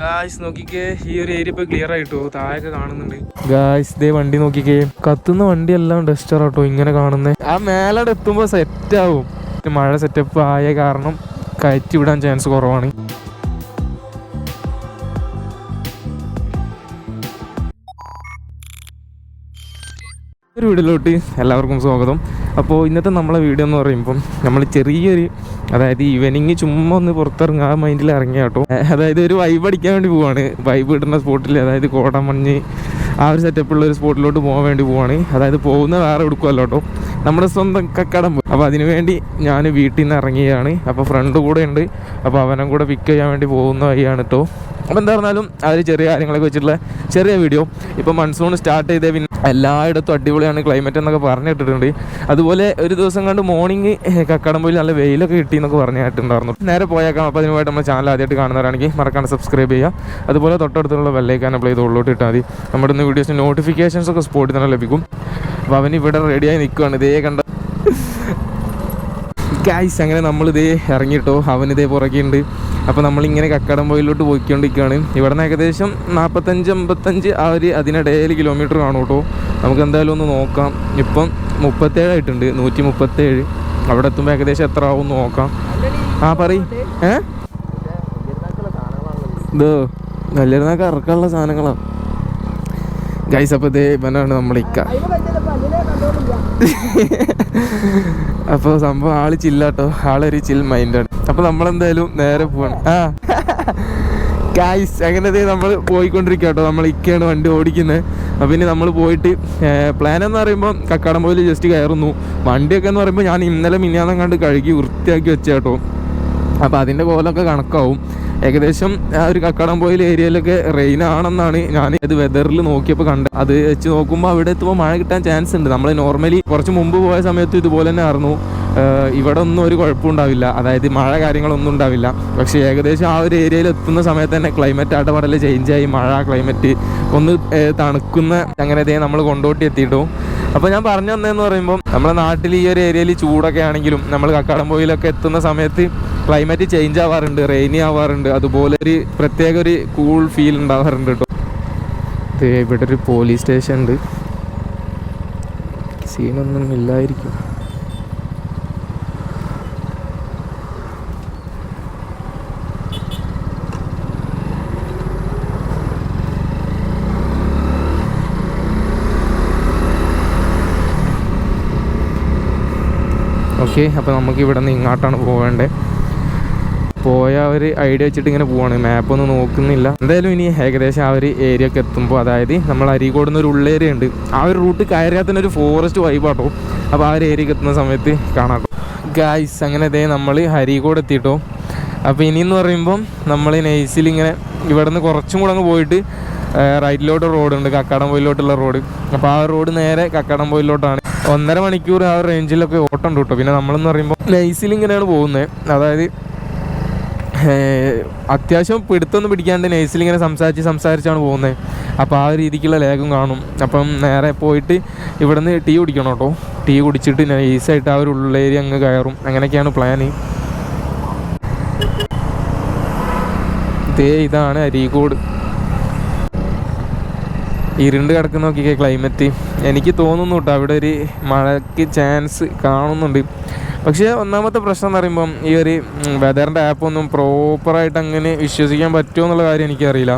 Guys നോക്കിക്കേ ഈ ഒരു ഏരിയ ഇപ്പൊ ക്ലിയർ ആയിട്ടോ? താഴെ കാണുന്നുണ്ട്. ഗായ്സ് ദേ വണ്ടി നോക്കിക്കേ. കത്തുന്ന വണ്ടി എല്ലാം ഡസ്റ്റർ ആട്ടോ ഇങ്ങനെ കാണുന്നേ. ആ മേലോടെ എത്തുമ്പോ സെറ്റ് ആവും. മഴ സെറ്റപ്പ് ആയ കാരണം കയറ്റി വിടാൻ ചാൻസ് കുറവാണ്. ഒരു വീഡിയോയിലോട്ട് എല്ലാവർക്കും സ്വാഗതം. അപ്പോൾ ഇന്നത്തെ നമ്മളെ വീഡിയോ എന്ന് പറയുമ്പം നമ്മൾ ചെറിയൊരു അതായത് ഈവനിങ് ചുമ്മാ ഒന്ന് പുറത്തിറങ്ങാൻ ആ മൈൻഡിൽ ഇറങ്ങിയ കേട്ടോ. അതായത് ഒരു വൈബ് അടിക്കാൻ വേണ്ടി പോവാണ്. വൈബ് കിട്ടുന്ന സ്പോട്ടിൽ അതായത് കോടമഞ്ഞ് ആ ഒരു സെറ്റപ്പുള്ള ഒരു സ്പോട്ടിലോട്ട് പോകാൻ വേണ്ടി പോവാണ്. അതായത് പോകുന്ന വേറെ എടുക്കുമല്ലോ കേട്ടോ. നമ്മുടെ സ്വന്തം കക്കടം. അപ്പോൾ അതിനു വേണ്ടി ഞാൻ വീട്ടിൽ നിന്ന് ഇറങ്ങിയാണ് അപ്പോൾ ഫ്രണ്ട് കൂടെ ഉണ്ട്. അപ്പോൾ അവനും കൂടെ പിക്ക് ചെയ്യാൻ വേണ്ടി പോകുന്ന വഴിയാണ് കേട്ടോ. അപ്പോൾ എന്താ പറഞ്ഞാലും ഒരു ചെറിയ കാര്യങ്ങളൊക്കെ വെച്ചിട്ടുള്ള ചെറിയ വീഡിയോ ഇപ്പോൾ മൺസൂൺ സ്റ്റാർട്ട് ചെയ്തേ പിന്നെ എല്ലായിടത്തും അടിപൊളിയാണ് ക്ലൈമറ്റ് എന്നൊക്കെ പറഞ്ഞു കേട്ടിട്ടുണ്ട് അതുപോലെ ഒരു ദിവസം കണ്ട് മോർണിംഗ് കക്കാടംപോയിൽ നല്ല വെയിലൊക്കെ കിട്ടി എന്നൊക്കെ പറഞ്ഞു കേട്ടിട്ടുണ്ടായിരുന്നു. നേരെ പോയേക്കാം. അപ്പോൾ അതിനുമായിട്ട് നമ്മുടെ ചാനൽ ആദ്യമായിട്ട് കാണുന്നവരാണെങ്കിൽ മറക്കാണ്ട് സബ്സ്ക്രൈബ് ചെയ്യുക. അതുപോലെ തൊട്ടടുത്തുള്ള ബെല്ലൈക്കാൻ അപ്ലൈ ചെയ്ത് ഉള്ളോട്ട് ഇട്ടാൽ മതി. നമ്മുടെ ഇന്ന് വീഡിയോസിന് നോട്ടിഫിക്കേഷൻസ് ഒക്കെ സ്പോട്ടിൽ തന്നെ ലഭിക്കും. അപ്പോൾ അവൻ ഇവിടെ റെഡിയായി നിൽക്കുകയാണ് ഇതേ കണ്ട? ഗായ്സ് അങ്ങനെ നമ്മളിതേ ഇറങ്ങിയിട്ടോ അവനിതേ പുറകെയുണ്ട്. അപ്പോൾ നമ്മളിങ്ങനെ കക്കാടംപോയിലോട്ട് പോയിക്കൊണ്ടിരിക്കുകയാണ്. ഇവിടെ നിന്ന് ഏകദേശം നാൽപ്പത്തഞ്ച് അമ്പത്തഞ്ച് ആ ഒരു അതിനിടയിൽ കിലോമീറ്റർ കാണും കേട്ടോ നമുക്ക് എന്തായാലും ഒന്ന് നോക്കാം. ഇപ്പം മുപ്പത്തേഴായിട്ടുണ്ട് നൂറ്റി മുപ്പത്തേഴ്. അവിടെ എത്തുമ്പോൾ ഏകദേശം എത്ര ആവും നോക്കാം. ആ പറയ്. ഏ? ഇതോ വലിയൊരുന്നാൾക്ക് ഇറക്കാനുള്ള സാധനങ്ങളാണ് ഗൈസ് അപ്പോൾ ഇതേ ഇവനാണ് നമ്മളിക്ക. അപ്പോൾ സംഭവം ആൾ ചില്ലാട്ടോ. ആളൊരു ചിൽ മൈൻഡാണ് അപ്പോൾ നമ്മളെന്തായാലും നേരെ പോവാണ്. ആ. ഗായ്സ് അങ്ങനെ നമ്മൾ പോയിക്കൊണ്ടിരിക്കുക കേട്ടോ നമ്മൾ ഇക്കയാണ് വണ്ടി ഓടിക്കുന്നത് അപ്പം ഇനി നമ്മൾ പോയിട്ട് പ്ലാൻ എന്ന് പറയുമ്പോൾ കക്കാടംപോയിൽ ജസ്റ്റ് കയറുന്നു. വണ്ടിയൊക്കെ എന്ന് പറയുമ്പോൾ ഞാൻ ഇന്നലെ മിന്നാന്നും കണ്ട് കഴുകി വൃത്തിയാക്കി വെച്ച കേട്ടോ അപ്പോൾ അതിന്റെ കോലമൊക്കെ കണക്കാവും. ഏകദേശം ആ ഒരു കക്കാടംപോയിൽ ഏരിയയിലൊക്കെ റെയിൻ ആണെന്നാണ് ഞാൻ ഇത് വെതറിൽ നോക്കിയപ്പോൾ കണ്ടത് അത് വെച്ച് നോക്കുമ്പോൾ അവിടെ എത്തുമ്പോൾ മഴ കിട്ടാൻ ചാൻസ് ഉണ്ട്. നമ്മൾ നോർമലി കുറച്ച് മുമ്പ് പോയ സമയത്ത് ഇതുപോലെ തന്നെ ആയിരുന്നു. ഇവിടെ ഒന്നും ഒരു കുഴപ്പമുണ്ടാവില്ല അതായത് മഴ കാര്യങ്ങളൊന്നും ഉണ്ടാവില്ല. പക്ഷേ ഏകദേശം ആ ഒരു ഏരിയയിൽ എത്തുന്ന സമയത്ത് തന്നെ ക്ലൈമറ്റ് ആട്ടപാടൽ ചേഞ്ച് ആയി. മഴ ക്ലൈമറ്റ് ഒന്ന് തണുക്കുന്ന അങ്ങനെ ദേ നമ്മൾ കൊണ്ടോട്ടി എത്തിയിട്ടു. അപ്പോൾ ഞാൻ പറഞ്ഞു തന്നതെന്ന് പറയുമ്പോൾ നമ്മുടെ നാട്ടിൽ ഈ ഒരു ഏരിയയിൽ ചൂടൊക്കെ ആണെങ്കിലും നമ്മൾ കക്കാടംപോയിലൊക്കെ എത്തുന്ന സമയത്ത് ക്ലൈമറ്റ് ചേഞ്ച് ആവാറുണ്ട് റെയിനി ആവാറുണ്ട്. അതുപോലെ ഒരു പ്രത്യേക ഒരു കൂൾ ഫീൽ ഉണ്ടാവാറുണ്ട് കേട്ടോ ദേ ഇവിടെ ഒരു പോലീസ് സ്റ്റേഷൻ ഉണ്ട്. സീനൊന്നും ഇല്ലായിരിക്കും. ഓക്കെ അപ്പോൾ നമുക്ക് ഇവിടെ നിന്ന് ഇങ്ങോട്ടാണ് പോവേണ്ടത് പോയ ഒരു ഐഡിയ വെച്ചിട്ട് ഇങ്ങനെ പോവാണ്. മാപ്പൊന്നും നോക്കുന്നില്ല. എന്തായാലും ഇനി ഏകദേശം ആ ഒരു ഏരിയ ഒക്കെ എത്തുമ്പോൾ അതായത് നമ്മൾ അരീക്കോട് നിന്ന് ഒരു ഉള്ളേരിയ ഉണ്ട്. ആ ഒരു റൂട്ട് കയറിയാൽ തന്നെ ഒരു ഫോറസ്റ്റ് വൈബാട്ടോ അപ്പോൾ ആ ഒരു ഏരിയക്ക് എത്തുന്ന സമയത്ത് കാണാം ഗായ്സ് അങ്ങനെ ഇതേ നമ്മൾ ഹരീക്കോട് എത്തിയിട്ടോ അപ്പോൾ ഇനിയെന്ന് പറയുമ്പം നമ്മൾ നെയ്സിൽ ഇങ്ങനെ ഇവിടെ നിന്ന് കുറച്ചും കൂടെ അങ്ങ് പോയിട്ട് റൈറ്റിലോട്ട് റോഡുണ്ട് കക്കാടംപോയിലോട്ടുള്ള റോഡ് അപ്പോൾ ആ റോഡ് നേരെ കക്കാടംപോയിലോട്ടാണ് ഒന്നര മണിക്കൂർ ആ റേഞ്ചിലൊക്കെ ഓട്ടം ഉണ്ട് കേട്ടോ പിന്നെ നമ്മളെന്ന് പറയുമ്പോൾ നൈസിൽ ഇങ്ങനെയാണ് പോകുന്നത്. അതായത് അത്യാവശ്യം പിടുത്തൊന്നും പിടിക്കാണ്ട് നേഴ്സിൽ ഇങ്ങനെ സംസാരിച്ച് സംസാരിച്ചാണ് പോകുന്നത്. അപ്പോൾ ആ രീതിക്കുള്ള ലേഖം കാണും. അപ്പം നേരെ പോയിട്ട് ഇവിടുന്ന് ടീ കുടിക്കണം കേട്ടോ. ടീ കുടിച്ചിട്ട് നൈസായിട്ട് ആ ഒരു ഉള്ളേരി അങ്ങ് കയറും. അങ്ങനെയൊക്കെയാണ് പ്ലാന് ഇതേ ഇതാണ് അരീക്കോട്. ഇരുണ്ട് കിടക്കുന്ന നോക്കിക്കേ ക്ലൈമറ്റ് എനിക്ക് തോന്നുന്നു കേട്ടോ അവിടെ ഒരു മഴയ്ക്ക് ചാൻസ് കാണുന്നുണ്ട്. പക്ഷേ ഒന്നാമത്തെ പ്രശ്നം എന്ന് പറയുമ്പം ഈ ഒരു വെതറിന്റെ ആപ്പൊന്നും പ്രോപ്പറായിട്ട് അങ്ങനെ വിശ്വസിക്കാൻ പറ്റുമോ എന്നുള്ള കാര്യം എനിക്കറിയില്ല.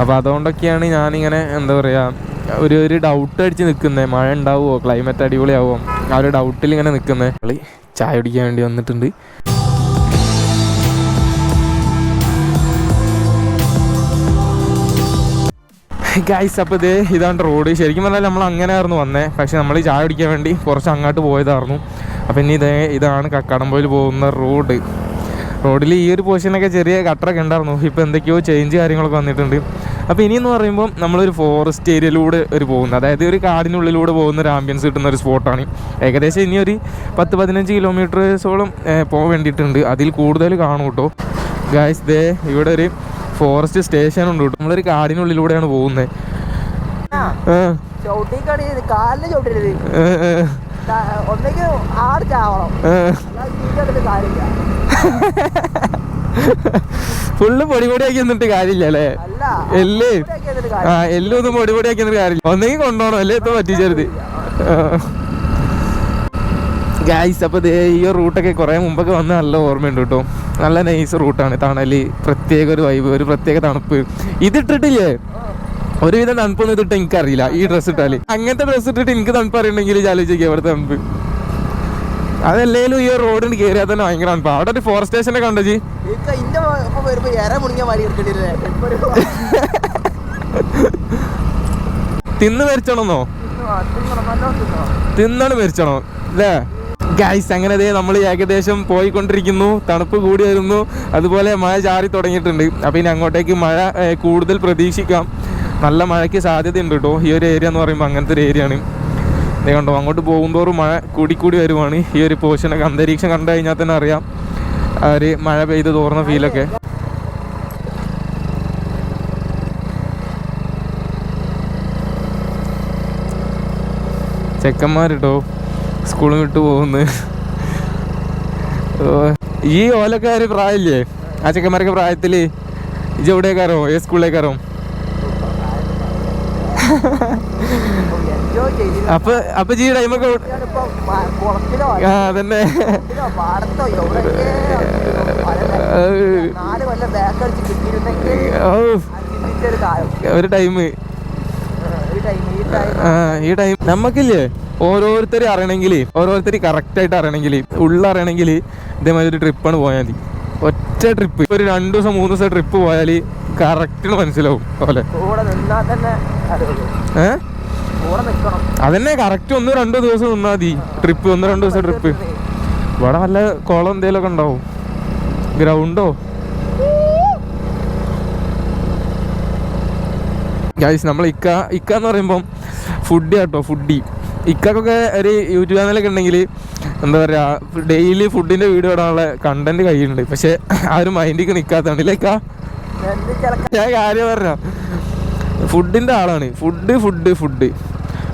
അപ്പോൾ അതുകൊണ്ടൊക്കെയാണ് ഞാനിങ്ങനെ എന്താ പറയുക ഒരു ഒരു ഡൗട്ട് അടിച്ച് നിൽക്കുന്നത് മഴ ഉണ്ടാവുമോ ക്ലൈമറ്റ് അടിപൊളിയാവുമോ ആ ഒരു ഡൗട്ടിൽ ഇങ്ങനെ നിൽക്കുന്നത് കളി ചായ കുടിക്കാൻ വേണ്ടി വന്നിട്ടുണ്ട്. ഗൈസ് അപ്പോൾ ഇത് ഇതാണ് റോഡ് ശരിക്കും പറഞ്ഞാൽ നമ്മൾ അങ്ങനെ ആയിരുന്നു വന്നേ. പക്ഷേ നമ്മൾ ചായ കുടിക്കാൻ വേണ്ടി കുറച്ച് അങ്ങോട്ട് പോയതായിരുന്നു. അപ്പം ഇനി ഇതേ ഇതാണ് കക്കാടംപോയിൽ പോകുന്ന റോഡ്. റോഡിൽ ഈ ഒരു പോർഷനൊക്കെ ചെറിയ കട്ടറൊക്കെ ഉണ്ടായിരുന്നു. ഇപ്പോൾ എന്തൊക്കെയോ ചേഞ്ച് കാര്യങ്ങളൊക്കെ വന്നിട്ടുണ്ട്. അപ്പോൾ ഇനിയെന്ന് പറയുമ്പോൾ നമ്മളൊരു ഫോറസ്റ്റ് ഏരിയയിലൂടെ ഒരു പോകുന്നത്. അതായത് ഒരു കാടിനുള്ളിലൂടെ പോകുന്ന ഒരു ആംബിയൻസ് കിട്ടുന്ന ഒരു സ്പോട്ടാണ് ഏകദേശം ഇനി ഒരു പത്ത് പതിനഞ്ച് കിലോമീറ്റേഴ്സോളം പോകാൻ വേണ്ടിയിട്ടുണ്ട്. അതിൽ കൂടുതൽ കാണും കേട്ടോ. ഗായ്സ് ദേ ഇവിടെ ഒരു ഫോറസ്റ്റ് സ്റ്റേഷൻ ഉണ്ട് കേട്ടോ. നമ്മളൊരു കാടിനുള്ളിലൂടെയാണ് പോകുന്നത്. ഒന്നെങ്കിൽ ആട് ചാവണം ഫുള്ള് പൊടി പൊടിയാക്കി എന്നിട്ട് കാര്യമില്ല അല്ലേ എല്ല്. ആ. എല്ലും ഒന്നും പൊടി പൊടിയാക്കി എന്നിട്ട് കാര്യമില്ല. ഒന്നെങ്കിൽ കൊണ്ടുപോകണം അല്ലേ? ഇപ്പൊ പറ്റിച്ചരുത് ഗായ്സ് അപ്പോൾ ദേ ഈ റൂട്ടൊക്കെ കുറേ മുമ്പൊക്കെ വന്ന് നല്ല ഓർമ്മയുണ്ട് കേട്ടോ. നല്ല നൈസ് റൂട്ടാണ് തണൽ. പ്രത്യേക ഒരു വൈബ് ഒരു പ്രത്യേക തണുപ്പ്. ഇതിട്ടിട്ടില്ലേ ഒരുവിധം തണുപ്പൊന്നും ഇതിട്ട് എനിക്കറിയില്ല. ഈ ഡ്രസ്സ് ഇട്ടാൽ. അങ്ങനത്തെ ഡ്രസ്സ് ഇട്ടിട്ട് എനിക്ക് തണുപ്പ് അറിയണമെങ്കിൽ ആലോചിക്കുക ഇവിടുത്തെ തണുപ്പ്. അതല്ലേലും ഈ റോഡിന് കയറിയാൽ തന്നെ ഭയങ്കര തണുപ്പ്. അവിടെ ഒരു ഫോറസ്റ്റ് സ്റ്റേഷനെ കണ്ടോ ജി തിന്ന് മരിച്ചണമെന്നോ തിന്നോ, തിന്നാണ് മരിച്ചണോ. അല്ലേ ഗൈസ് അങ്ങനെ ദേ നമ്മൾ ഏകദേശം പോയിക്കൊണ്ടിരിക്കുന്നു. തണുപ്പ് കൂടി വരുന്നു. അതുപോലെ മഴ ചാറി തുടങ്ങിയിട്ടുണ്ട്. അപ്പം ഇനി അങ്ങോട്ടേക്ക് മഴ കൂടുതൽ പ്രതീക്ഷിക്കാം. നല്ല മഴയ്ക്ക് സാധ്യതയുണ്ട് കേട്ടോ. ഈ ഒരു ഏരിയ എന്ന് പറയുമ്പോൾ അങ്ങനത്തെ ഒരു ഏരിയ ആണ്. കണ്ടോ അങ്ങോട്ട് പോകുന്തോറും മഴ കൂടിക്കൂടി വരുവാണ്. ഈ ഒരു പോർഷനൊക്കെ അന്തരീക്ഷം കണ്ടു കഴിഞ്ഞാൽ തന്നെ അറിയാം. ഒരു മഴ പെയ്ത് തോർന്ന ഫീലൊക്കെ ചെക്കന്മാരിട്ടോ സ്കൂൾ വിട്ട് പോകുന്നു. ഈ ഓലക്കാര് പ്രായമില്ലേ ആ ചെക്കന്മാരൊക്കെ പ്രായത്തിൽ. ഇജ് എവിടേക്കാരോ? ഏത് സ്കൂളിലേക്കാരോ അപ്പൊ അപ്പൊ ജി ടൈമൊക്കെ ആ അതന്നെ. ഒരു ടൈം ഈ ടൈം നമ്മക്കില്ലേ ഓരോരുത്തരും അറിയണമെങ്കിൽ ഓരോരുത്തർ കറക്റ്റ് ആയിട്ട് അറിയണമെങ്കിൽ ഉള്ളറിയണമെങ്കിൽ ഇതേമാതിരി ഒരു ട്രിപ്പാണ് പോയാൽ മതി. ഒറ്റ ട്രിപ്പ് ഒരു രണ്ടു ദിവസം മൂന്ന് ദിവസം ട്രിപ്പ് പോയാൽ കറക്റ്റ് മനസ്സിലാവും. പോലെ. അതന്നെ കറക്റ്റ് ഒന്ന് രണ്ടു ദിവസം നിന്നാ മതി. ട്രിപ്പ് ഒന്ന് രണ്ടു ദിവസം ട്രിപ്പ് ഇവിടെ വല്ല കുളം എന്തേലൊക്കെ ഉണ്ടാവും. ഗ്രൗണ്ടോ ഗൈസ് നമ്മൾ ഇക്ക ഇക്ക എന്ന് പറയുമ്പം ഫുഡി കേട്ടോ ഫുഡി ഇക്കൊക്കെ ഒരു യൂട്യൂബ് ചാനലൊക്കെ ഉണ്ടെങ്കിൽ എന്താ പറയുക ഡെയിലി ഫുഡിന്റെ വീഡിയോ ഇടാനുള്ള കണ്ടന്റ് കയ്യിലുണ്ട്. പക്ഷേ ആരും ഒരു മൈൻഡിക്ക് നിൽക്കാത്തതാണ് ഇല്ലേ ഇക്ക എന്ത് ചിലക്ക ഞാൻ കാര്യം പറഞ്ഞ? ഫുഡിന്റെ ആളാണ്. ഫുഡ് ഫുഡ് ഫുഡ്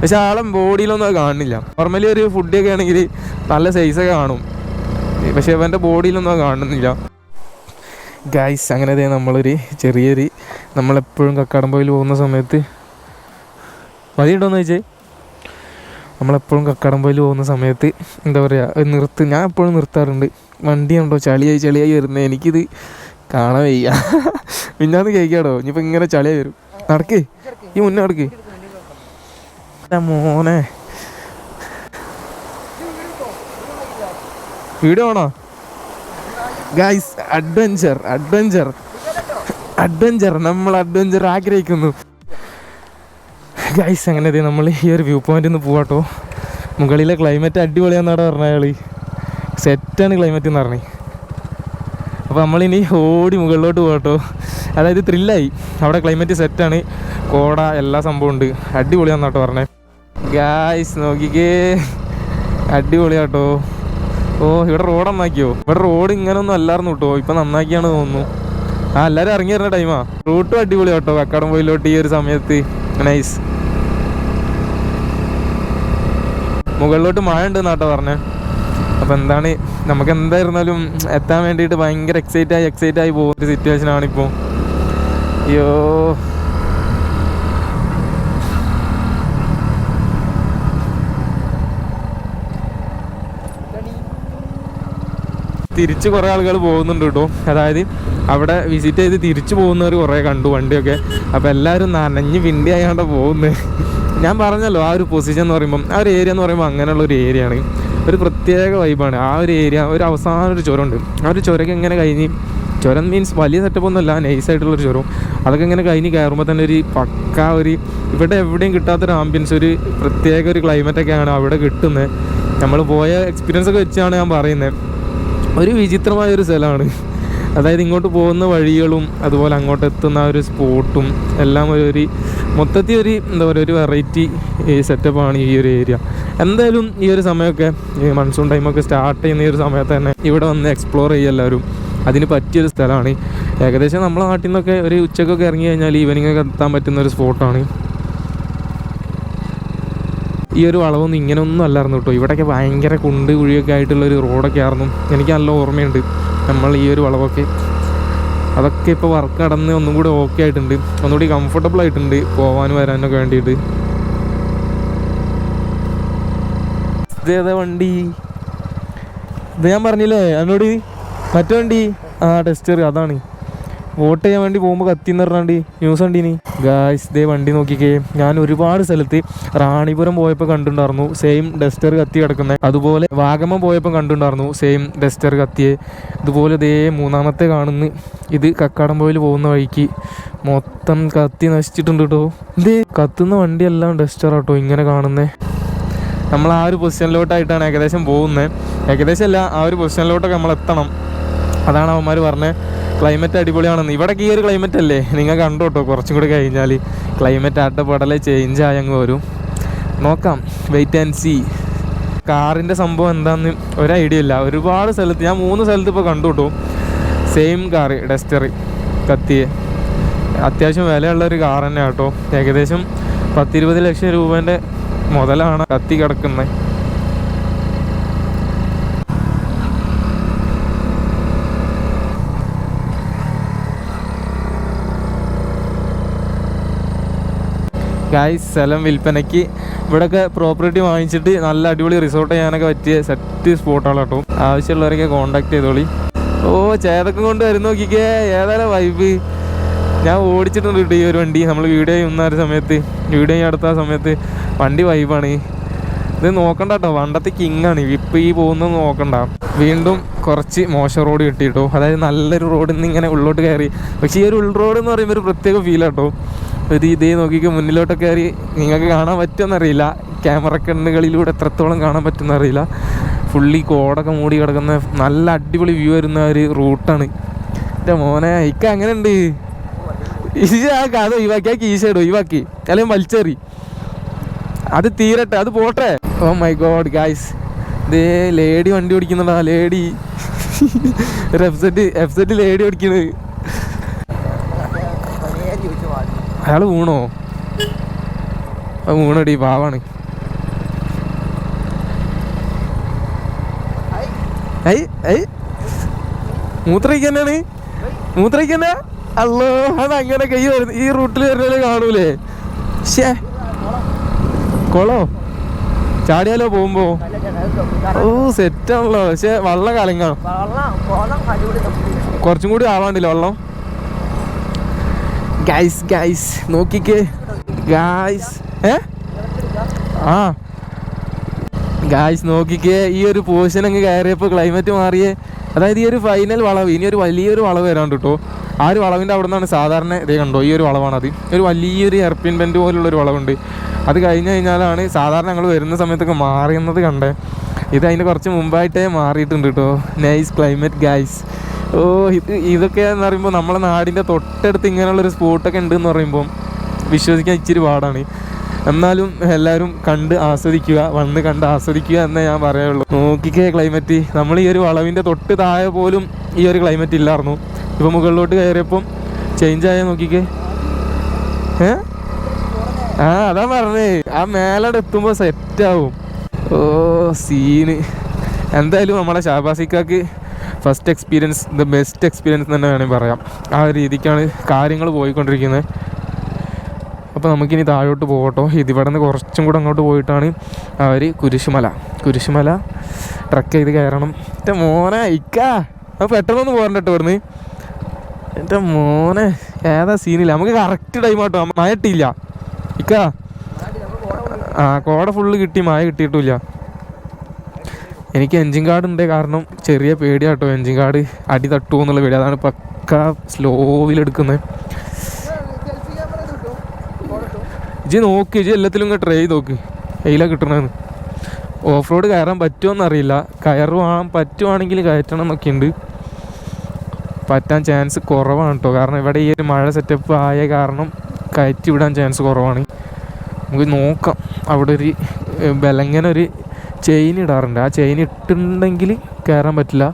പക്ഷെ ആളും ബോഡിയിലൊന്നും അത് കാണുന്നില്ല നോർമലി ഒരു ഫുഡൊക്കെ ആണെങ്കിൽ നല്ല സൈസൊക്കെ കാണും. പക്ഷേ അവന്റെ ബോഡിയിലൊന്നും അത് കാണുന്നില്ല. ഗൈസ് അങ്ങനെ ദേ നമ്മളൊരു ചെറിയൊരു നമ്മളെപ്പോഴും കക്കാടംപോയിൽ പോകുന്ന സമയത്ത് മതിയുണ്ടോയെന്ന് ചോദിച്ചേ? നമ്മളെപ്പോഴും കക്കാടംപോയിൽ പോകുന്ന സമയത്ത് എന്താ പറയുക നിർത്ത് ഞാൻ എപ്പോഴും നിർത്താറുണ്ട്. വണ്ടി ഉണ്ടോ ചളിയായി ചളിയായി വരുന്നത് എനിക്കിത് കാണാൻ വയ്യ. പിന്നാന്ന് കേൾക്കാടോ ഇനിയിപ്പോൾ ഇങ്ങനെ ചളിയായി വരും. നടക്കേ ഈ മുന്നേ നടക്കേ. മോനെ. വീഡിയോ ആണോ ഗൈസ് അഡ്വഞ്ചർ അഡ്വഞ്ചർ അഡ്വഞ്ചർ നമ്മൾ അഡ്വഞ്ചർ ആഗ്രഹിക്കുന്നു. ഗൈസ് അങ്ങനെ ദേ നമ്മൾ ഈ ഒരു വ്യൂ പോയിന്റിൽ നിന്ന് പോവാട്ടോ. മുകളിലെ ക്ലൈമറ്റ് അടിപൊളിയാന്നാണ് പറഞ്ഞ അയാൾ സെറ്റാണ് ക്ലൈമറ്റ് എന്ന് പറഞ്ഞേ. അപ്പോൾ നമ്മളിനി ഓടി മുകളിലോട്ട് പോകട്ടോ അതായത് ത്രില്ലായി അവിടെ ക്ലൈമറ്റ് സെറ്റാണ് കോട എല്ലാ സംഭവം ഉണ്ട്. അടിപൊളിയാന്നാട്ടോ പറഞ്ഞേ. ഗായ്സ് നോക്കിക്കേ. അടിപൊളിയാട്ടോ. ഓ ഇവിടെ റോഡ് നന്നാക്കിയോ? ഇവിടെ റോഡ് ഇങ്ങനൊന്നും അല്ലായിരുന്നു കേട്ടോ. ഇപ്പം നന്നാക്കിയാണ് തോന്നുന്നു. ആ എല്ലാവരും ഇറങ്ങി വരുന്ന ടൈമാ റൂട്ടും അടിപൊളിയാട്ടോ. കക്കാടം പോയിലോട്ട് ഈ ഒരു സമയത്ത്. നൈസ് മുകളിലോട്ട് മഴ ഉണ്ട് എന്നാട്ടോ പറഞ്ഞേ. അപ്പോൾ എന്താണ് നമുക്ക് എന്തായിരുന്നാലും എത്താൻ വേണ്ടിയിട്ട് ഭയങ്കര എക്സൈറ്റ് ആയി എക്സൈറ്റ് ആയി പോകുന്ന സിറ്റുവേഷൻ ആണിപ്പോൾ അയ്യോ. തിരിച്ച് കുറേ ആളുകൾ പോകുന്നുണ്ട് കേട്ടോ. അതായത് അവിടെ വിസിറ്റ് ചെയ്ത് തിരിച്ചു പോകുന്നവർ കുറേ കണ്ടു വണ്ടിയൊക്കെ. അപ്പോൾ എല്ലാവരും നനഞ്ഞ് വിണ്ടി ആയാണ്ട് പോകുന്നത് ഞാൻ പറഞ്ഞല്ലോ ആ ഒരു പൊസിഷൻ എന്ന് പറയുമ്പോൾ ആ ഒരു ഏരിയ എന്ന് പറയുമ്പോൾ അങ്ങനെയുള്ള ഒരു ഏരിയ ആണ്. ഒരു പ്രത്യേക വൈബാണ് ആ ഒരു ഏരിയ ഒരു അവസാന ഒരു ചുരമുണ്ട്. ആ ഒരു ചുരക്ക് എങ്ങനെ കഴിഞ്ഞ് ചുരം മീൻസ് വലിയ സെറ്റപ്പ് ഒന്നും അല്ല നൈസ് ആയിട്ടുള്ളൊരു ചുരം. അതൊക്കെ ഇങ്ങനെ കഴിഞ്ഞ് കയറുമ്പോൾ തന്നെ ഒരു പക്ക ഒരു ഇവിടെ എവിടെയും കിട്ടാത്തൊരു ആംബിയൻസ് ഒരു പ്രത്യേക ഒരു ക്ലൈമറ്റൊക്കെയാണ് അവിടെ കിട്ടുന്നത് നമ്മൾ പോയ എക്സ്പീരിയൻസ് ഒക്കെ വെച്ചാണ് ഞാൻ പറയുന്നത് ഒരു വിചിത്രമായ ഒരു സ്ഥലമാണ്. അതായത് ഇങ്ങോട്ട് പോകുന്ന വഴികളും അതുപോലെ അങ്ങോട്ട് എത്തുന്ന ഒരു സ്പോട്ടും എല്ലാം ഒരു ഒരു മൊത്തത്തിൽ ഒരു എന്താ പറയുക ഒരു വെറൈറ്റി സെറ്റപ്പാണ് ഈ ഒരു ഏരിയ. എന്തായാലും ഈ ഒരു സമയമൊക്കെ ഈ മൺസൂൺ ടൈമൊക്കെ സ്റ്റാർട്ട് ചെയ്യുന്ന ഈ ഒരു സമയത്ത് തന്നെ ഇവിടെ വന്ന് എക്സ്പ്ലോർ ചെയ്യുക എല്ലാവരും. അതിന് പറ്റിയൊരു സ്ഥലമാണ്. ഏകദേശം നമ്മളെ നാട്ടിൽ നിന്നൊക്കെ ഒരു ഉച്ചക്കൊക്കെ ഇറങ്ങി കഴിഞ്ഞാൽ ഈവനിങ്ങൊക്കെ എത്താൻ പറ്റുന്ന ഒരു സ്പോട്ടാണ് ഈ ഒരു വളവൊന്നും ഇങ്ങനെ ഒന്നും അല്ലായിരുന്നു കേട്ടോ. ഇവിടെയൊക്കെ ഭയങ്കര കുണ്ട് കുഴിയൊക്കെ ആയിട്ടുള്ള ഒരു റോഡൊക്കെ ആയിരുന്നു. എനിക്ക് നല്ല ഓർമ്മയുണ്ട്. നമ്മൾ ഈ ഒരു വളവൊക്കെ. അതൊക്കെ ഇപ്പോൾ വർക്ക് നടന്ന് ഒന്നും കൂടി ഓക്കെ ആയിട്ടുണ്ട്. ഒന്നുകൂടി കംഫർട്ടബിൾ ആയിട്ടുണ്ട് പോകാനും വരാനൊക്കെ വേണ്ടിയിട്ട്. ഇതേതാ വണ്ടി. ഇത് ഞാൻ പറഞ്ഞില്ലേ? എന്നോട് മറ്റേ വണ്ടി? ആ ടെസ്റ്റർ അതാണ്. വോട്ട് ചെയ്യാൻ വേണ്ടി പോകുമ്പോൾ കത്തിന്ന് പറഞ്ഞാണ്ട് ന്യൂസ് കണ്ടീനി. ഗായ്സ് ദേ വണ്ടി നോക്കിക്കേ. ഞാൻ ഒരുപാട് സ്ഥലത്ത് റാണിപുരം പോയപ്പോൾ കണ്ടിട്ടുണ്ടായിരുന്നു. സെയിം ഡസ്റ്റർ കത്തി കിടക്കുന്നത് അതുപോലെ വാഗമം പോയപ്പോൾ കണ്ടിട്ടുണ്ടായിരുന്നു. സെയിം ഡസ്റ്റർ കത്തിയെ. ഇതുപോലെ ദേ മൂന്നാമത്തെ കാണുന്നു. ഇത് കക്കാടംപോയിൽ പോകുന്ന വഴിക്ക് മൊത്തം കത്തി നശിച്ചിട്ടുണ്ട് കേട്ടോ ഇത് കത്തുന്ന വണ്ടിയെല്ലാം ഡസ്റ്റർ ആട്ടോ ഇങ്ങനെ കാണുന്നേ. നമ്മൾ ആ ഒരു പൊസിഷനിലോട്ടായിട്ടാണ് ഏകദേശം പോകുന്നത് ഏകദേശം അല്ല ആ ഒരു പൊസിഷനിലോട്ടൊക്കെ നമ്മൾ എത്തണം അതാണ് അവന്മാർ പറഞ്ഞത് ക്ലൈമറ്റ് അടിപൊളിയാണെന്ന്. ഇവിടെ ഈ ഒരു ക്ലൈമറ്റ് അല്ലേ? നിങ്ങൾ കണ്ടു കേട്ടോ കുറച്ചും കൂടി കഴിഞ്ഞാൽ ക്ലൈമറ്റ് ആട്ടപ്പാടലെ ചേഞ്ച് ആയി അങ്ങ് വരും. നോക്കാം. വെയിറ്റ് ആൻഡ് സി കാറിന്റെ സംഭവം എന്താണെന്ന് ഒരു ഐഡിയ ഇല്ല. ഒരുപാട് സ്ഥലത്ത് ഞാൻ മൂന്ന് സ്ഥലത്ത് ഇപ്പോൾ കണ്ടു കേട്ടോ സെയിം കാറ് ഡസ്റ്റർ കത്തിയെ അത്യാവശ്യം വിലയുള്ള ഒരു കാർ തന്നെ കേട്ടോ ഏകദേശം പത്തിരുപത് ലക്ഷം രൂപേന്റെ മുതലാണ് കത്തി കിടക്കുന്നത് ഗായ്സ് സ്ഥലം വിൽപ്പനയ്ക്ക് ഇവിടെയൊക്കെ പ്രോപ്പർട്ടി വാങ്ങിച്ചിട്ട് നല്ല അടിപൊളി റിസോർട്ട് ചെയ്യാനൊക്കെ പറ്റിയ സെറ്റ് സ്പോട്ടാണ് കേട്ടോ ആവശ്യമുള്ളവരൊക്കെ കോണ്ടാക്ട് ചെയ്തോളി. ഓ ചേതക്ക് കൊണ്ട് വരുന്ന നോക്കിക്കേ. ഏതായാലും വൈബ് ഞാൻ ഓടിച്ചിട്ടുണ്ട് കേട്ടോ ഈ ഒരു വണ്ടി. നമ്മൾ വീഡിയോ ചെയ്യുന്ന ഒരു സമയത്ത്. വീഡിയോ അടുത്ത സമയത്ത് വണ്ടി വൈബാണ് ഇത് നോക്കണ്ട കേട്ടോ പണ്ടത്തെ കിങ് ആണ്. ഇപ്പം ഈ പോകുന്നത് നോക്കണ്ട. വീണ്ടും കുറച്ച് മോശം റോഡ് കിട്ടി കേട്ടോ അതായത് നല്ലൊരു റോഡിൽ നിന്ന് ഇങ്ങനെ ഉള്ളോട്ട് കയറി. പക്ഷേ ഈ ഒരു ഉൾ റോഡ് എന്ന് പറയുമ്പോൾ ഒരു പ്രത്യേക ഫീലാട്ടോ ഒരു ഇതേ നോക്കിക്ക് മുന്നിലോട്ട് കയറി നിങ്ങൾക്ക് കാണാൻ പറ്റുമെന്നറിയില്ല. ക്യാമറ കണ്ണുകളിലൂടെ എത്രത്തോളം കാണാൻ പറ്റുമെന്നറിയില്ല. ഫുള്ളി കോടൊക്കെ മൂടി കിടക്കുന്ന നല്ല അടിപൊളി വ്യൂ വരുന്ന ഒരു റൂട്ടാണ്. എന്റെ മോനെ ഇക്ക അങ്ങനെ ഉണ്ട് കഥ ഒഴിവാക്കി ആ കീശയിടും ഒഴിവാക്കി. അല്ലെങ്കിൽ വലിച്ചെറി. അത് തീരട്ടെ അത് പോട്ടെ. ഓ മൈ ഗോഡ് ഗായ്സ് ദേ ലേഡി വണ്ടി ഓടിക്കുന്നുണ്ടാ ലേഡി ഒരു എഫ്സെറ്റ് എഫ്സെറ്റ് ലേഡി ഓടിക്കുന്നത് പണിയെ ചോദിച്ചു പാടി അയാൾ വീണോ? അത് വീണടി പാവാണ്. I I. മൂത്രയ്ക്കന്നെയാണ് മൂത്രയ്ക്കന്നെ അല്ലോ അത് അങ്ങനെ കൈ വരുന്നു ഈ റൂട്ടിൽ വരുന്നവരെ കാണൂലേ? ഷേ കൊളോ? ചാടിയാലോ പോകുമ്പോ? ഓ സെറ്റാണല്ലോ പക്ഷെ വെള്ളം കലങ്ങാം വെള്ളം കോണം അടിപൊളി തപ്പി. കുറച്ചും കൂടി ആവാണ്ടില്ല വെള്ളം? ഗൈസ് ഗൈസ് നോക്കിക്കേ. ഗായ്സ് ഏ? ആ. ഗായ്സ് നോക്കിക്കേ ഈ ഒരു പോർഷൻ അങ്ങ് കയറിയപ്പോൾ ക്ലൈമറ്റ് മാറിയേ. അതായത് ഈ ഒരു ഫൈനൽ വളവ് ഇനി ഒരു വലിയൊരു വളവ് വരാണ്ട് കേട്ടോ ആ ഒരു വളവിന്റെ അവിടെ നിന്നാണ് സാധാരണ ഇതേ കണ്ടോ ഈ ഒരു വളവാണ് വളവാണത് ഒരു വലിയൊരു എർപ്പിൻ ബെൻഡ് പോലുള്ളൊരു വളവുണ്ട്. അത് കഴിഞ്ഞ് കഴിഞ്ഞാലാണ് സാധാരണ ഞങ്ങൾ വരുന്ന സമയത്തൊക്കെ മാറിയുന്നത് കണ്ടേ. ഇത് അതിന് കുറച്ച് മുമ്പായിട്ടേ മാറിയിട്ടുണ്ട് കേട്ടോ നൈസ് ക്ലൈമറ്റ് ഗൈസ് ഓ ഇത് ഇതൊക്കെ എന്ന് പറയുമ്പോൾ നമ്മളെ നാടിന്റെ തൊട്ടടുത്ത് ഇങ്ങനെയുള്ളൊരു സ്പോട്ടൊക്കെ ഉണ്ടെന്ന് പറയുമ്പോൾ വിശ്വസിക്കാൻ ഇച്ചിരി പാടാണ്. എന്നാലും എല്ലാവരും കണ്ട് ആസ്വദിക്കുക വന്ന് കണ്ട് ആസ്വദിക്കുക എന്നേ ഞാൻ പറയുള്ളൂ നോക്കിക്കേ ക്ലൈമറ്റ് നമ്മൾ ഈ ഒരു വളവിന്റെ തൊട്ട് താഴെ പോലും ഈ ഒരു ക്ലൈമറ്റ് ഇല്ലായിരുന്നു. ഇപ്പോൾ മുകളിലോട്ട് കയറിയപ്പം ചേഞ്ച് ആയാൽ നോക്കിക്കേ. ഏ? ആ അതാ പറഞ്ഞേ. ആ മേലോട്ട് എത്തുമ്പോൾ സെറ്റാവും ഓ സീന് എന്തായാലും നമ്മളെ ഷാബാസിക്കാക്ക് first experience the best experience തന്നെ വേണമെങ്കിൽ പറയാം. ആ രീതിക്കാണ് കാര്യങ്ങൾ പോയിക്കൊണ്ടിരിക്കുന്നത്. അപ്പോൾ നമുക്കിനി താഴോട്ട് പോകട്ടോ. ഇതിവിടെ നിന്ന് കുറച്ചും കൂടെ അങ്ങോട്ട് പോയിട്ടാണ് അവർ കുരിശുമല. കുരിശുമല ട്രക്ക് ചെയ്ത് കയറണം. എന്റെ മോനെ ഇക്കാ. പെട്ടെന്ന് പെട്ടെന്നൊന്ന് പോരണ്ട കേട്ടോ ഇവിടുന്ന്. എന്റെ മോനെ ഏതാ സീനില്ല നമുക്ക് കറക്റ്റ് ടൈം ആട്ടോ. മഴ ഇട്ടില്ല ഇക്കാ. ആ കോട ഫുള്ള് കിട്ടി. മഴ കിട്ടിയിട്ടില്ല എനിക്ക് എൻജിൻ കാർഡ് ഉണ്ട് കാരണം ചെറിയ പേടിയാട്ടോ. എൻജിൻ കാർഡ് അടി തട്ടു എന്നുള്ള പേടി. അതാണ് പക്ക സ്ലോവിലെടുക്കുന്നത് ഇജ് നോക്ക് ഇജ് എല്ലാത്തിലും ഇങ്ങനെ ട്രൈ ചെയ്ത് നോക്ക്. എയിലാണ് കിട്ടണമെന്ന് ഓഫ് റോഡ് കയറാൻ പറ്റുമോന്ന് അറിയില്ല. കയറുവാൻ പറ്റുവാണെങ്കിൽ കയറ്റണം എന്നൊക്കെ ഉണ്ട് പറ്റാൻ ചാൻസ് കുറവാണ് കേട്ടോ കാരണം ഇവിടെ ഈ ഒരു മഴ സെറ്റപ്പ് ആയ കാരണം കയറ്റി വിടാൻ ചാൻസ് കുറവാണ്. നമുക്ക് നോക്കാം. അവിടെ ഒരു ബലങ്ങനൊരു ചെയിൻ ഇടാറുണ്ട്. ആ ചെയിൻ ഇട്ടിട്ടുണ്ടെങ്കിൽ കയറാൻ പറ്റില്ല.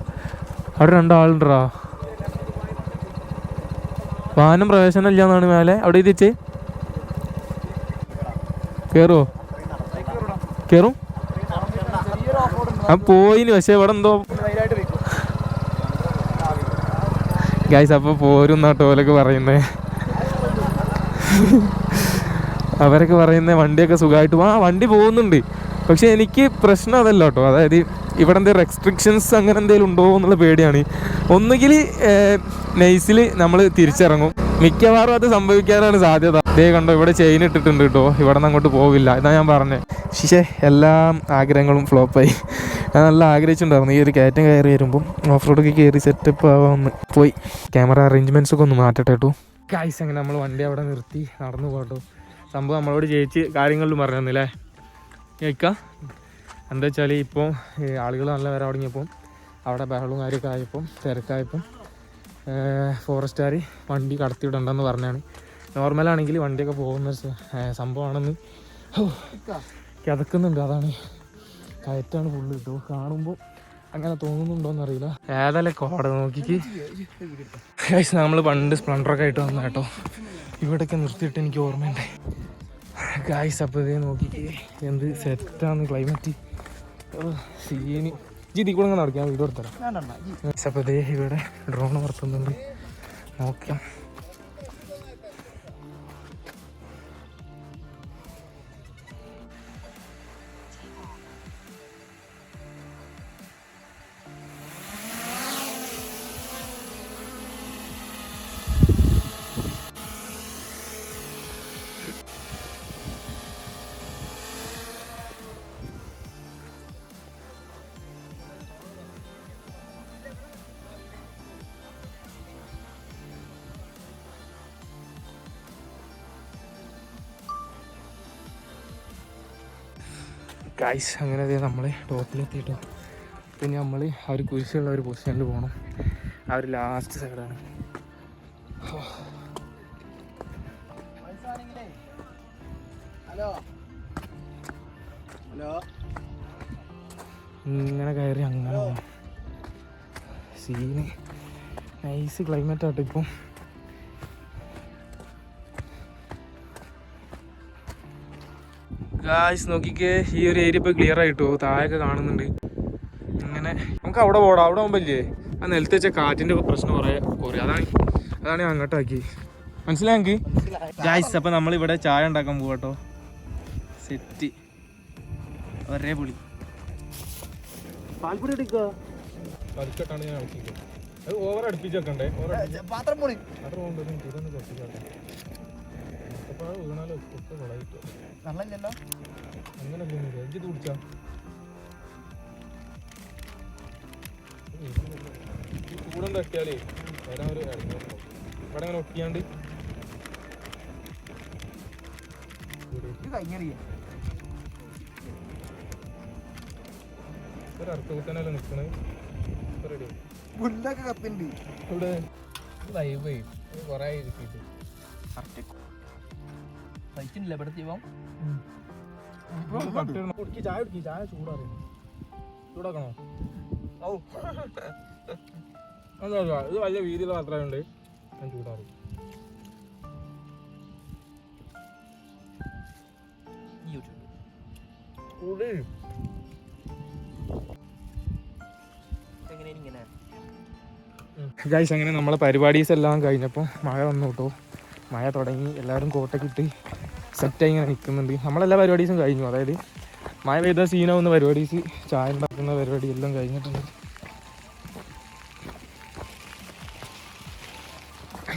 അവിടെ രണ്ടാളുണ്ടാ വാഹനം പ്രവേശനം ഇല്ല എന്നാണ് മേലെ. അവിടെ എത്തിച്ചേ ഓഫ് റോഡ് ആ പോയിന് പക്ഷെ ഇവിടെ എന്തോ ഗൈസ് അപ്പോൾ പോരും നാട്ടുപോലൊക്കെ പറയുന്നേ. അവരൊക്കെ പറയുന്നേ വണ്ടിയൊക്കെ സുഖമായിട്ട് ആ വണ്ടി പോകുന്നുണ്ട്. പക്ഷെ എനിക്ക് പ്രശ്നം അതല്ല കേട്ടോ. അതായത് ഇവിടെ എന്തെങ്കിലും റെസ്ട്രിക്ഷൻസ് അങ്ങനെ എന്തെങ്കിലും ഉണ്ടോ എന്നുള്ള പേടിയാണ്. ഒന്നുകിൽ നൈസിൽ നമ്മൾ തിരിച്ചിറങ്ങും. മിക്കവാറും അത് സംഭവിക്കാനാണ് സാധ്യത. ദേ കണ്ടോ ഇവിടെ ചെയിൻ ഇട്ടിട്ടുണ്ട് കേട്ടോ. ഇവിടെ നിന്ന് അങ്ങോട്ട് പോവില്ല. ഇതാ ഞാൻ പറഞ്ഞത് ശിശേ എല്ലാ ആഗ്രഹങ്ങളും ഫ്ലോപ്പായി ഞാൻ നല്ല ആഗ്രഹിച്ചിട്ടുണ്ടായിരുന്നു. ഈ ഒരു കയറ്റം കയറി വരുമ്പം ഓഫ് റോഡൊക്കെ കയറി സെറ്റപ്പ് ആവാമെന്ന്. പോയി. ക്യാമറ അറേഞ്ച്മെന്റ്സ് ഒക്കെ ഒന്ന് മാറ്റട്ടെ കേട്ടോ. കായ്സ് അങ്ങനെ നമ്മൾ വണ്ടി അവിടെ നിർത്തി നടന്നു പോട്ടോ സംഭവം നമ്മളോട് ചേച്ചി കാര്യങ്ങളിലും പറഞ്ഞു തന്നില്ലേ? കേൾക്കാം. എന്താ വെച്ചാൽ ഇപ്പോൾ ആളുകൾ നല്ല വരാൻ തുടങ്ങിയപ്പോൾ അവിടെ ബഹളവും കാര്യമൊക്കെ ആയപ്പം തിരക്കായപ്പം ഫോറസ്റ്റുകാർ വണ്ടി കടത്തിവിടണ്ടെന്ന് പറഞ്ഞാണ്. നോർമലാണെങ്കിൽ വണ്ടിയൊക്കെ പോകുന്ന സംഭവമാണെന്ന്. കിതക്കുന്നുണ്ട് അതാണ്. കയറ്റാണ് ഫുള്ള് കിട്ടും കാണുമ്പോൾ അങ്ങനെ തോന്നുന്നുണ്ടോയെന്ന് അറിയില്ല ഏതല്ലേ കോട നോക്കിക്ക്. നമ്മൾ പണ്ട് സ്പ്ലൻഡറൊക്കെ ആയിട്ട് വന്ന കേട്ടോ. ഇവിടെയൊക്കെ നിർത്തിയിട്ട് എനിക്ക് ഓർമ്മയുണ്ട്. ഗായ്സ് അപ്പോൾ ഇതേ നോക്കിക്കേ എന്ത് സെറ്റാണ് ക്ലൈമറ്റ് സീന്. ജിതി കൂടെ നടക്കാം വീട് കൊടുത്തരാം അപ്പോൾ ഇതേ ഇവിടെ ഡ്രോൺ വർത്തുന്നുണ്ട് നോക്കാം. ഗായ്സ് അങ്ങനെ അതെ നമ്മൾ ടോപ്പിലെത്തിയിട്ടോ പിന്നെ നമ്മൾ ആ ഒരു കുരിശുള്ള ഒരു പൊസിഷനിൽ പോകണം ആ ഒരു ലാസ്റ്റ് സൈഡാണ് ഹലോ ഹലോ? ഇങ്ങനെ കയറി അങ്ങനെ പോകണം സീന് നൈസ് ക്ലൈമറ്റ് ആട്ടോ ഇപ്പം. ഗായ്സ് നോക്കിക്കേ ഈ ഒരു ഏരിയ ഇപ്പോൾ ക്ലിയർ ആയിട്ടോ താഴെയൊക്കെ കാണുന്നുണ്ട്. അങ്ങനെ നമുക്ക് അവിടെ പോടാം. അവിടെ പോകുമ്പോല്ലേ ആ നിലത്ത് വെച്ച കാറ്റിന്റെ പ്രശ്നം കുറേ കുറേ അതാണ് അതാണ് ഞാൻ അങ്ങോട്ടാക്കി മനസ്സിലായി എനിക്ക് ഗായ്സ് അപ്പം നമ്മളിവിടെ ചായ ഉണ്ടാക്കാൻ പോകട്ടോ സെറ്റ്. ഒരേ പുളി. പാൽപ്പൊടി എടുക്കുക പതുക്കെട്ടാണ് ഞാൻ ഇളക്കിയത് അത് ഓവർ അടുപ്പിച്ച് വെക്കണ്ടേ? ഓവർ പാത്രം പൊളി. ഇതൊന്ന് വീണാലോ കുട്ട കൊളായിട്ടോ. നല്ലല്ലോ അങ്ങനെ എനിക്ക് കുടിച്ചാ? ചൂടും തട്ടിയാലേ വരാൻ ഒരു ഇറങ്ങും ഇവിടെ അങ്ങനെ ഒട്ടിയാണ്ട്. ഒരു അർത്ഥകുത്തനല്ലേ നിൽക്കണേ റെഡി ഇവിടെ ലൈവ് കുറേ കിട്ടിയിട്ട്. കഴിച്ചിട്ടില്ല. ഇവിടെ ദീപം കുടിക്ക് ചായ കുടിക്ക് ചായ ചൂടാറിയും ചൂടാക്കണോ? ഔ. എന്താ ഇത് വലിയ വീതിയുള്ള പാത്രമുണ്ട് ഞാൻ ചൂടാറി. കൂടി. ഗൈസ് അങ്ങനെ നമ്മളെ പരിപാടീസ് എല്ലാം കഴിഞ്ഞപ്പോൾ മഴ വന്നു കേട്ടോ. മഴ തുടങ്ങി. എല്ലാവരും കോട്ടൊക്കെ ഇട്ട് സെറ്റായി ഇങ്ങനെ നിൽക്കുന്നുണ്ട്. നമ്മളെല്ലാ പരിപാടീസും കഴിഞ്ഞു. അതായത് മഴ പെയ്ത സീനാവുന്ന പരിപാടീസ് ചായ ഉണ്ടാക്കുന്ന പരിപാടി എല്ലാം കഴിഞ്ഞിട്ടുണ്ട്.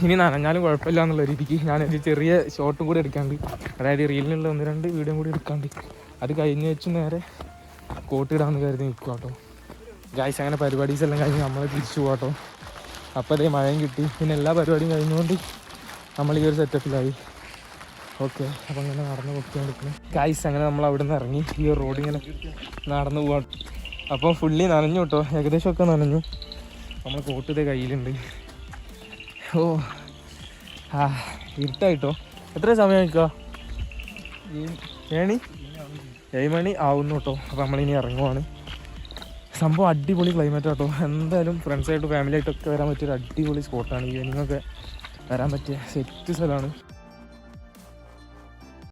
ഇനി നനഞ്ഞാലും കുഴപ്പമില്ല എന്നുള്ള രീതിക്ക് ഞാനൊരു ചെറിയ ഷോട്ടും കൂടി എടുക്കാണ്ട് അതായത് റീലിനുള്ള ഒന്ന് രണ്ട് വീഡിയോ കൂടി എടുക്കാണ്ട് അത് കഴിഞ്ഞ് വെച്ച് നേരെ കോട്ടിടാന്ന് കരുതി നിൽക്കുക കേട്ടോ ഗായ്സ് അങ്ങനെ പരിപാടീസ് എല്ലാം കഴിഞ്ഞ് നമ്മൾ തിരിച്ചു പോകട്ടോ അപ്പോൾ അതേ മഴയും കിട്ടി. പിന്നെ എല്ലാ പരിപാടിയും കഴിഞ്ഞുകൊണ്ട് നമ്മൾ ഈ ഒരു സെറ്റപ്പിലായി ഓക്കെ അപ്പം അങ്ങനെ നടന്ന് പൊക്കിക്കൊണ്ടിരിക്കുന്നു കായ്സ് അങ്ങനെ നമ്മൾ അവിടെ നിന്ന് ഇറങ്ങി. ഈ റോഡ് ഇങ്ങനെ നടന്നു പോവാം അപ്പോൾ ഫുള്ളി നനഞ്ഞു കേട്ടോ. ഏകദേശമൊക്കെ നനഞ്ഞു. നമ്മൾ കോട്ട് ഇതേ കയ്യിലുണ്ട്. ഓ ആ ഇരുട്ടായിട്ടോ. എത്ര സമയം നിൽക്കുക ഏണി? ഏഴ് മണി ആവുന്നു കേട്ടോ. അപ്പോൾ നമ്മളിനി ഇറങ്ങുവാണ്. സംഭവം അടിപൊളി ക്ലൈമറ്റ് കേട്ടോ എന്തായാലും ഫ്രണ്ട്സായിട്ട് ഫാമിലി ആയിട്ടൊക്കെ വരാൻ പറ്റിയ ഒരു അടിപൊളി സ്പോട്ടാണ് ഈവനിങ്ങൊക്കെ വരാൻ പറ്റിയ സെറ്റ് സ്ഥലമാണ്.